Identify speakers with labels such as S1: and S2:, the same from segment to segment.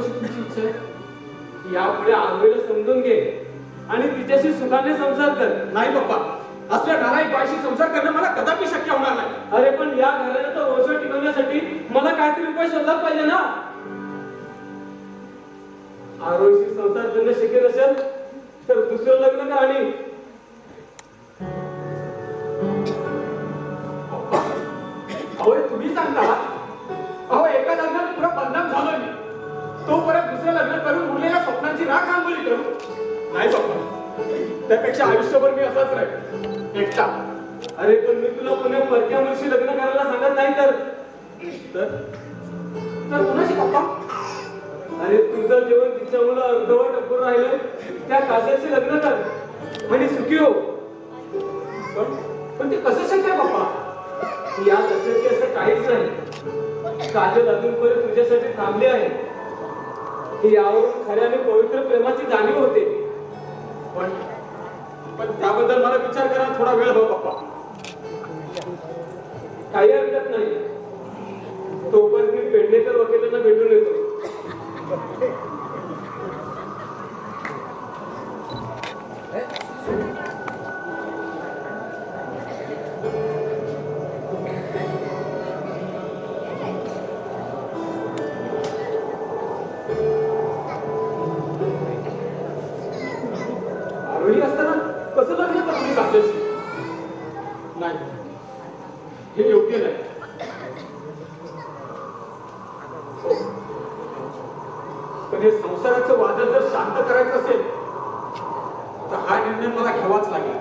S1: शकतो तुमची इच्छा आहे.
S2: यापुढे आंघोळीला समजून घे. आणि तिच्याशी सुखाने संसार कर.
S1: नाही पप्पा असल्या नारायण बायशी संसार करणं मला कदापि शक्य होणार नाही.
S2: अरे पण या घराचा वंश टिकवण्यासाठी मला काहीतरी उपाय शोधला पाहिजे ना. आरोग्यशी संसार करणं शक्य नसेल तर दुसरं लग्न कर आणि
S1: अहो तुम्ही सांगता अहो एका लग्नात पुरा बंधन झालो मी. तो परत दुसरं लग्न करून उरलेल्या स्वप्नांची राख आंबोली करू. नाही स्वप्न. त्यापेक्षा आयुष्यभर मी असाच राहील एकटा.
S2: अरे पण मी तुला पुणे परक्या वर्षी लग्न करायला सांगत नाही तर? तर?
S1: कुणाशी पप्पा?
S2: अरे तुझं जेवण तिच्या मुलं अर्धवट टपून राहिलं त्या काजलशी लग्न कर. म्हणजे सुखी हो.
S1: पण पण ते कसं शक्य पप्पा?
S2: या लक्षात असं काहीच नाही. काजल अजूनपर्यंत तुझ्यासाठी थांबले आहे. की यावरून खऱ्या आणि पवित्र प्रेमाची जाणीव होते.
S1: पण पण त्याबद्दल मला विचार करा थोडा वेळ हवा पप्पा.
S2: काही हरकत नाही. तोपर्यंत मी पेडणेकर वकिलांना भेटून येतो.
S1: आरोही असताना कसं लग्न करू मी नाही. हे योग्य नाही. पण हे संसाराचं वादळ जर शांत करायचं असेल तर हा निर्णय मला घ्यावाच लागेल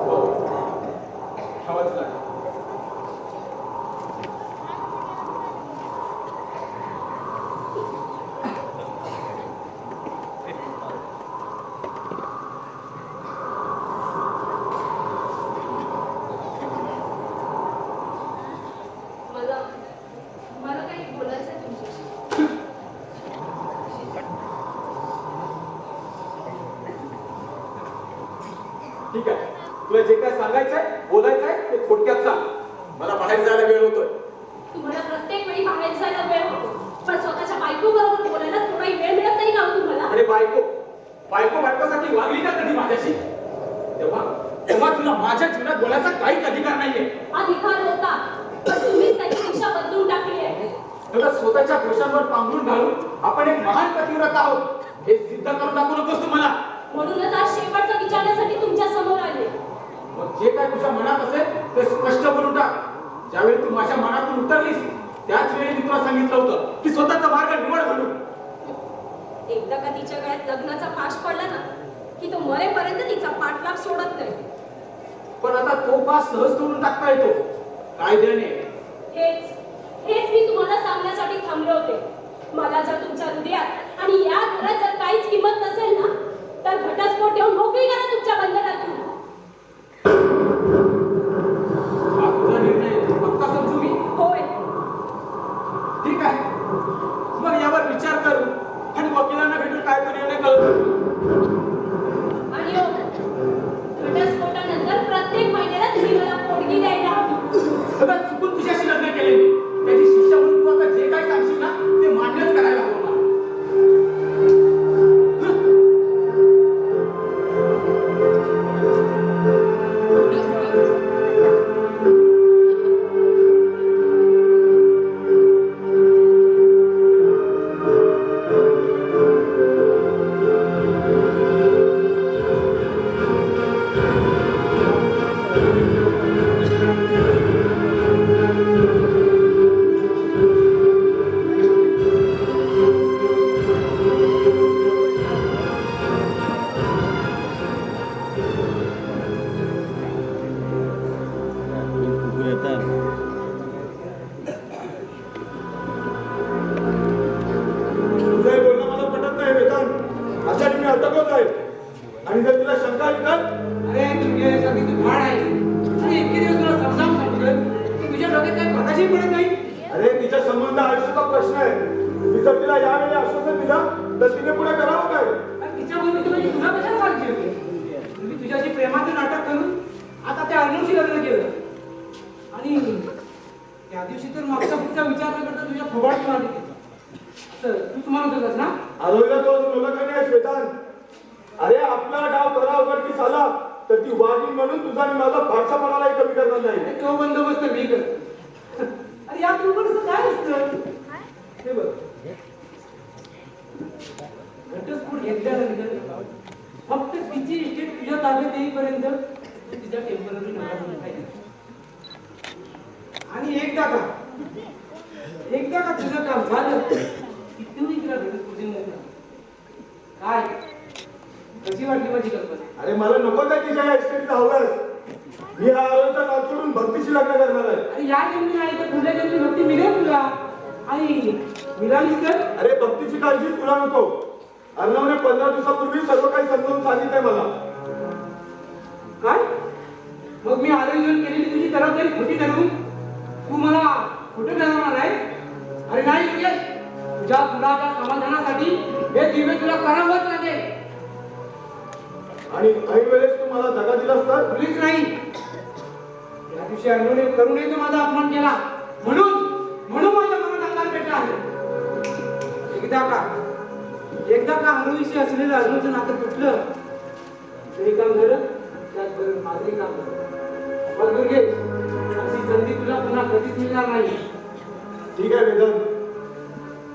S1: हो घ्यावाच लागेल
S3: मला मला काही बोलायचं आहे तुमच्याशी
S1: ठीक आहे तुला जे काय सांगायचंय बोलायचंय ते थोडक्यात सांग मला बाहेर जायला वेळ होतोय.
S3: तुम्हाला प्रत्येक वेळी बाहेर जायला वेळ होतो. पण स्वतःच्या बायको बरोबर बोलायला थोडाही वेळ मिळत नाही का हो तुम्हाला?
S1: अरे बायको बायको बायकोसाठी वागली का कधी माझ्याशी? तेव्हा तेव्हा तुला माझ्या जीवनात बोलायचा काहीच अधिकार नाहीये.
S3: अधिकार होता. पण तुम्हीच त्याची दिशा बदलून टाकली आहे.
S1: तुला स्वतःच्या पुरुषांवर पांघरून घालून आपण एक महान पतिव्रत आहोत. हे सिद्ध करून दाखवू नकोस तू मला
S3: म्हणूनच आज शेवटचं विचारण्यासाठी तुमच्यासमोर आले.
S1: मग जे काय तुझ्या मनात असेल ते स्पष्ट बोलून टाक. ज्यावेळी तू माझ्या मनातून उतरलीस त्याच वेळी मी तुला सांगितलं होतं की स्वतःचा मार्ग निवड म्हणून
S3: एकदा का तिच्या गळ्यात लग्नाचा पाश पडला ना की तो मरेपर्यंत तिचा पाठलाग सोडत नाही.
S1: पण आता तो पास सहज तोडून टाकता येतो. कायद्याने
S3: हेच हेच मी तुम्हाला सांगण्यासाठी थांबले होते. मला जर तुमच्या हृदयात आणि या घरात जर काहीच किंमत नसेल ना तर घटस्फोट देऊन मोकळी करा तुमच्या बंधनातून.
S1: कट कट अरे
S3: ती
S1: भाड आहे. आणि दिवस
S3: तुला समजावून सांगितलं. तुझ्या डोक्यात काही प्रकाशही पडत नाही. अरे
S1: तिच्या संबंध आयुष्याचा प्रश्न आहे. मी
S4: तिला यावेळी आश्वासन दिलं तर तिने पुढे करावं काय?
S5: आणि तिच्याबद्दल तुला तुला कशाला सांगते तुम्ही तुझ्याशी प्रेमाचं नाटक करून आता त्या अर्णवशी लग्न केलं. आणि त्या दिवशी तर मागचा पुढचा विचार न करता तुझ्या फुगाट मारली तू तुम्हाला होतच ना?
S4: आरोग्याला तो मुलं काही नाही श्वेतान अरे आपला डाव खरा उघडकीस आला तर ती वाजी म्हणून तुझा आणि माझा फारसा फारसापणालाही कमी करणार नाही.
S5: तो बंदोबस्त मी करतो अरे या तुमचं काय असतं? हे बघ. घटस्फोट घेतल्यानंतर फक्त तिची इस्टेट तुझ्या ताब्यात येईपर्यंत तिचा टेंपररी नवरा म्हणून राहायचं. आणि एकदा का? एकदा का तुझं काम झालं की तुम्ही तिला घटस्फोटी काय? कशी वाटली माझी कल्पना
S4: अरे मला नको काय तिच्या इस्टेटीचा हवस मी हा आरोग्यचा नाव सोडून भक्तीशी लग्न करणार आहे.
S5: आणि या जन्मी नाही तर पुढल्या जन्मी भक्ती मिळेल तुला. आणि मिळालीच तर
S4: अरे भक्तीची काळजी तुला नको. अर्णवने पंधरा दिवसापूर्वी सर्व काही समजावून सांगितलंय मला.
S5: काय? मग मी आयोजन केलेली तुझी जबाबदारी खोटी धरून तू मला खोटं ठरवणार आहे अरे नाही तुझ्या मुलाच्या समाधानासाठी हे दिवे तुला करावंच लागेल.
S4: आणि ऐन वेळेस तू मला दगा दिलास तर?
S5: मुलीच नाही. या दिवशी अनुने करूनही तू माझा अपमान केला. म्हणून म्हणून माझ्या मनात अंगार पेटला आहे. एकदा का एकदा का अनुविषयी असलेलं अनुचं नातं तुटलं? तुझंही काम झालं त्याचबरोबर माझंही काम झालं बघ दुर्गेश अशी संधी तुला पुन्हा कधीच मिळणार नाही.
S4: ठीक आहे वेदन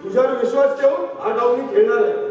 S4: तुझ्यावर विश्वास ठेवून हा मी खेळणार आहे.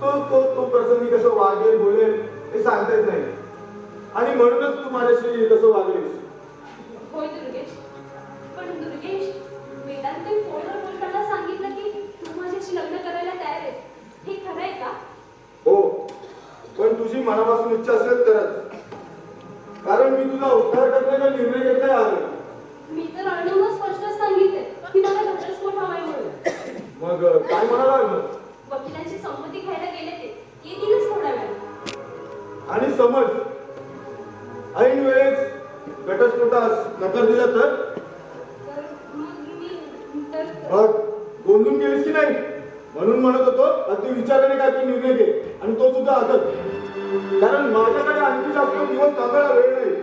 S4: तो तो तो प्रसंगी कसं वागेल बोलेल हे सांगता येत नाही. आणि म्हणूनच तू माझ्याशी कसं वागलीस?
S3: होय दुर्गेश. पण दुर्गेश वेदांतने फोनवर बोलताना सांगितलं की तू माझ्याशी लग्न करायला तयार आहेस? हे खरं आहे का?
S4: हो. पण तुझी मनापासून इच्छा असेल तरच. कारण मी तुझा उद्धार करण्याचा निर्णय घेतलाय आहे.
S3: मी तर अर्णवला स्पष्ट सांगितले की मला घटस्फोट हवाय म्हणून.
S4: मग काय म्हणाला मग
S3: वकिलांची संमती घ्यायला गेले ते येतीलच थोड्या वेळात.
S4: आणि समज ऐन वेळेस घटस्फोटास नकार दिला तर? बघ गोंधून गेलीस की नाही? म्हणून म्हणत होतो अगदी विचाराने काय तू निर्णय घे आणि तो सुद्धा आदत कारण माझ्याकडे आणखी जास्त दिवस थांबायला वेळ नाही.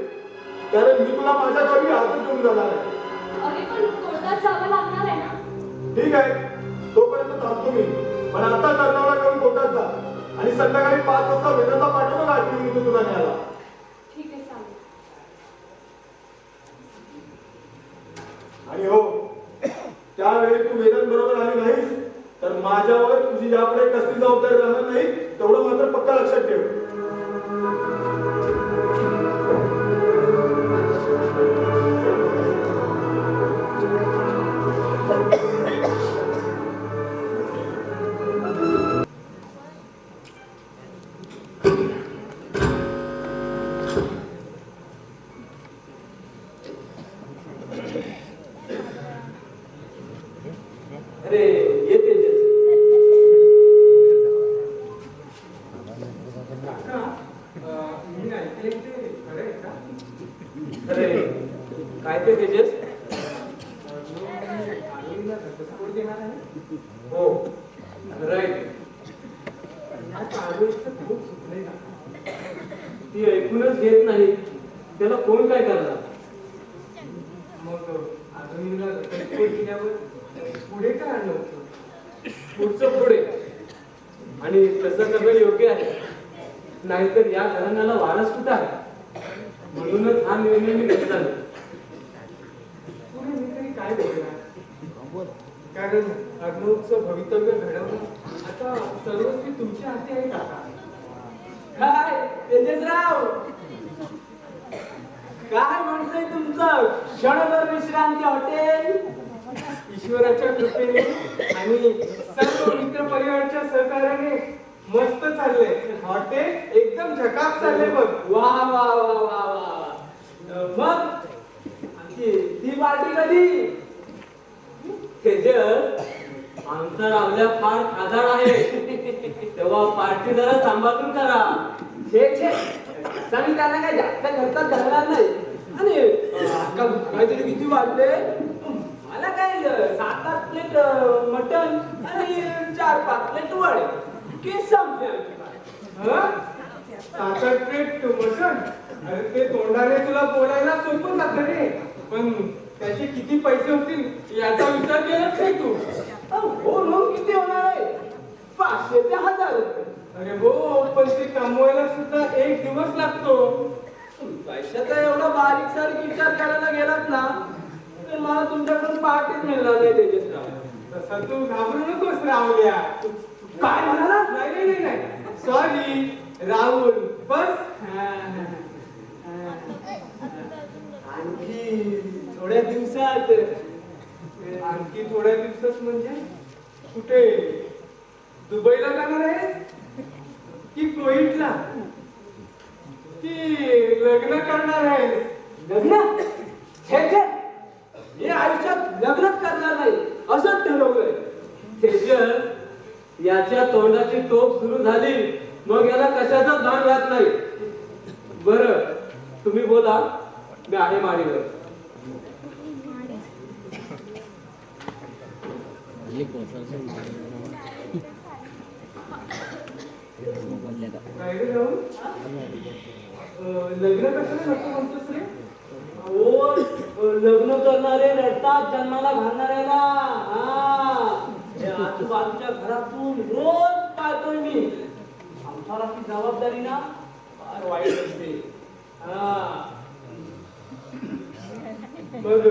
S4: कारण मी तुला माझ्या गावी हातच घेऊन जाणार आहे.
S3: अरे पण कोर्टात जावं लागणार आहे ना?
S4: ठीक आहे तोपर्यंत थांबतो मी. पण आता कर्नावला घेऊन कोर्टात जा. आणि संध्याकाळी पाच वाजता वेदांता पाठवतो गाडी मी तुला न्यायला.
S3: ठीक आहे चालेल.
S4: आणि हो त्यावेळी तू वेदन बरोबर आली नाहीस तर माझ्यावर तुझी यापुढे कसली जबाबदारी राहणार नाही तेवढं मात्र पक्का लक्षात ठेव.
S5: ती
S2: ऐकूनच घेत नाही. त्याला कोण काय करणार?
S5: मग पुढे काय आणलं होतं?
S2: पुढचं पुढे. आणि तसं करणं योग्य आहे. नाहीतर या घराण्याला वारस कुठं आहे? म्हणूनच हा निर्णय मी घेतला.
S5: पुढे मी तरी काय बोलणार? कारण अर्णवचं भवितव्य घडवणं आता सर्वस्वी तुमच्या हाती आहे काका काय? तेजसराव काय म्हणतंय तुमचं? क्षणभर विश्रांती हॉटेल? ईश्वराच्या कृपेने आणि सर्व मित्र परिवाराच्या सहकार्याने मस्त चाललंय. हॉटेल एकदम झकास चालले बघ. वा वा वा वा वा मग आमची ती पार्टी कधी?
S2: तेजस आमचा रावल्या फार खादाड आहे. तेव्हा पार्टी जरा सांभाळून करा.
S5: छे छे त्यांना काय जास्त खर्चात घालणार नाही. आणि काहीतरी किती वाढले? मला काय सात आठ प्लेट मटन आणि चार पाच प्लेट वडे. केस संपले सात आठ प्लेट मटन अरे ते तोंडाने तुला बोलायला सोपं जातं रे. पण त्याचे किती पैसे होतील याचा विचार केलाच नाही तू? हो म्हणून किती होणार आहे? पाचशे ते हजार रुपये. अरे हो पण ते कमवायला सुद्धा एक दिवस लागतो. पैशाचा एवढा बारीक सारीक विचार करायला गेलात ना तर मला तुमच्याकडून पार्टीच मिळणार नाही तेजसराव तसा तू घाबरू नकोस राहुल्या. काय म्हणाला नाही नाही नाही, नाही. सॉरी राहुल. बस. आणखी थोड्या दिवसात आणखी थोड्या दिवसात म्हणजे? कुठे? दुबईला जाणार आहे की कोईटला की लग्न करणार आहे. लग्न? हे आयुष्यात लग्नच करणार नाही असंच ठरवलंय.
S2: तेजस याच्या तोंडाची टोप सुरू झाली मग याला कशाचा भान राहत नाही. बर तुम्ही बोला मी आहे माडीवर
S5: काय रे राहुल? अं, लग्न
S2: करणारे रडतात जन्माला घालणाऱ्याला. आजूबाजूच्या घरातून रोज पाहतोय मी. संसाराची जबाबदारी ना फार वाईट असते.
S5: बघ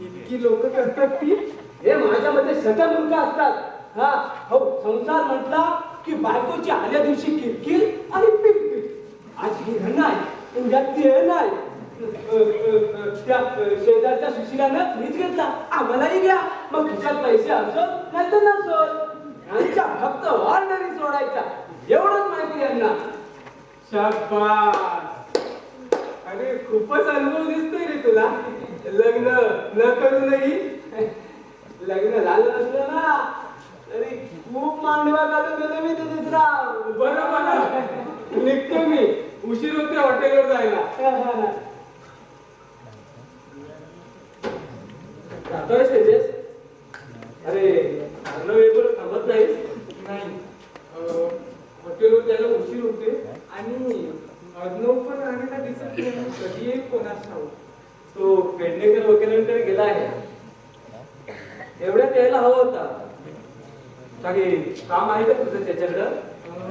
S5: इतकी लोक करतात ती. हे माझ्या माझ्यामध्ये शतमूर्ख असतात. हा. हो संसार म्हटला की बायकोची आल्या दिवशी किरकिर आणि पिक आज ही घर आहे. ते नाही त्या शेजारच्या सुशिलानं फ्रीज घेतला. आम्हालाही घ्या. मग खिशात पैसे असत नाही तर नसत. यांच्या फक्त ऑर्डरी सोडायच्या. एवढंच माहिती यांना. शाबास. अरे खूपच अनुभव दिसतोय रे तुला. लग्न न करूनही. लग्न झालं नसलं ना. अरे खूप मांडवा काढून गेलो मी तुझा बरं बरं निघतो मी. उशीर होते हॉटेलवर जायला.
S2: जातोय तेजस. अरे अन्न वेळेवर थांबत
S5: नाही. अं, हॉटेलवर त्याला उशीर होते आणि अर्णव पण आलेला दिसत नाही. कधी येईल कोणास ठाऊक.
S2: तो पेडणेकर वकिलांकडे गेला आहे. एवढ्यात यायला हवा होता. काही काम आहे का तुझं त्याच्याकडं
S5: अं,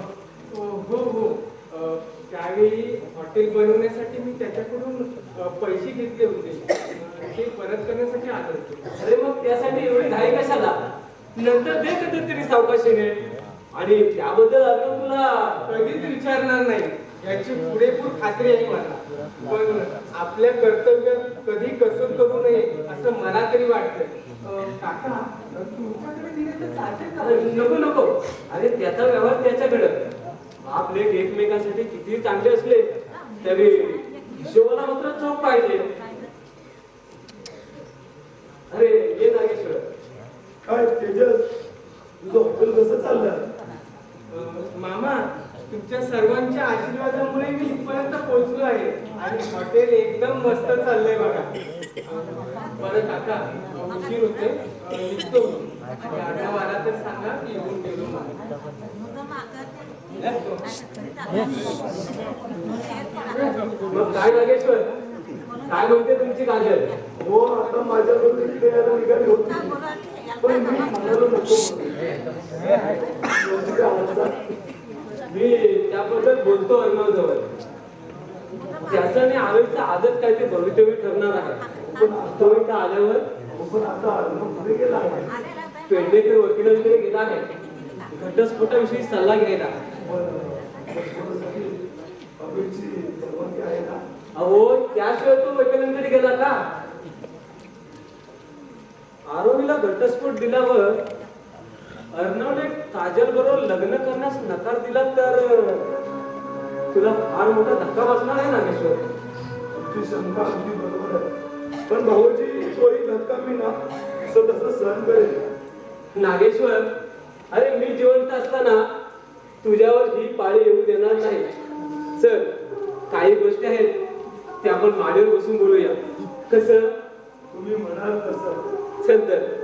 S5: हो हो हो अं, त्यावेळी हॉटेल बनवण्यासाठी मी त्याच्याकडून अं, पैसे घेतले होते. ते परत करण्यासाठी आदरतो
S2: अरे मग त्यासाठी एवढी घाई कशाला? नंतर दे कधीतरी सावकाशीने. आणि त्याबद्दल अजून तुला
S5: कधीच विचारणार नाही. याची पुरेपूर खात्री आहे मला. पण आपल्या कर्तव्यात कधी कसर करू नये असं मला तरी वाटतं काका तुमच्याकडे दिले तर चालते
S2: नको नको. अरे त्याचा व्यवहार त्याच्याकडं. आपले एकमेकांसाठी किती चांगले असले. तरी हिशोबाला मात्र चोख पाहिजे. अरे ये नागेश्वर.
S4: काय तेजस? तुझं हॉटेल कसं चाललं?
S5: मामा तुमच्या सर्वांच्या आशीर्वादामुळे मी इथपर्यंत पोहोचलो आहे. आणि हॉटेल एकदम मस्त चाललंय बघा. बरं काका उशीर होते निघतो आला तर सांगा की येऊन गेलो. म्हणून.
S2: मग काय नागेश्वर काय म्हणते तुमची काजल?
S4: हो आता माझ्याबरोबर इकडे यायला निघाली होती. पण मी म्हणालो नको.
S2: त्याबद्दल बोलतो अर्णव जवळ त्याचं आणि आवडीचं आदत काय ते भवितव्य ठरणार आहे. पण तो इथं आल्यावर
S4: पण आता अर्णव पुढे गेला आहे.
S2: पेडणेकर वकिलांकडे गेला आहे. घटस्फोटाविषयी सल्ला घ्यायला अहो त्याशिवाय तो वकिलांकडे गेला का? आरोपीला घटस्फोट दिल्यावर अर्णवने काजल बरोबर लग्न करण्यास नकार दिला तर तुला फार मोठा धक्का बसणार आहे नागेश्वर
S4: तुमची शंका अगदी बरोबर आहे पण भाऊजी तोही धक्का मी ना तसं तसं सहन करेल
S2: नागेश्वर अरे मी जिवंत असताना तुझ्यावर ही पाळी येऊ देणार नाही. चल काही गोष्टी आहेत ते आपण माडीवर बसून बोलूया. कसं?
S4: तुम्ही म्हणाल तसं.
S2: चल तर.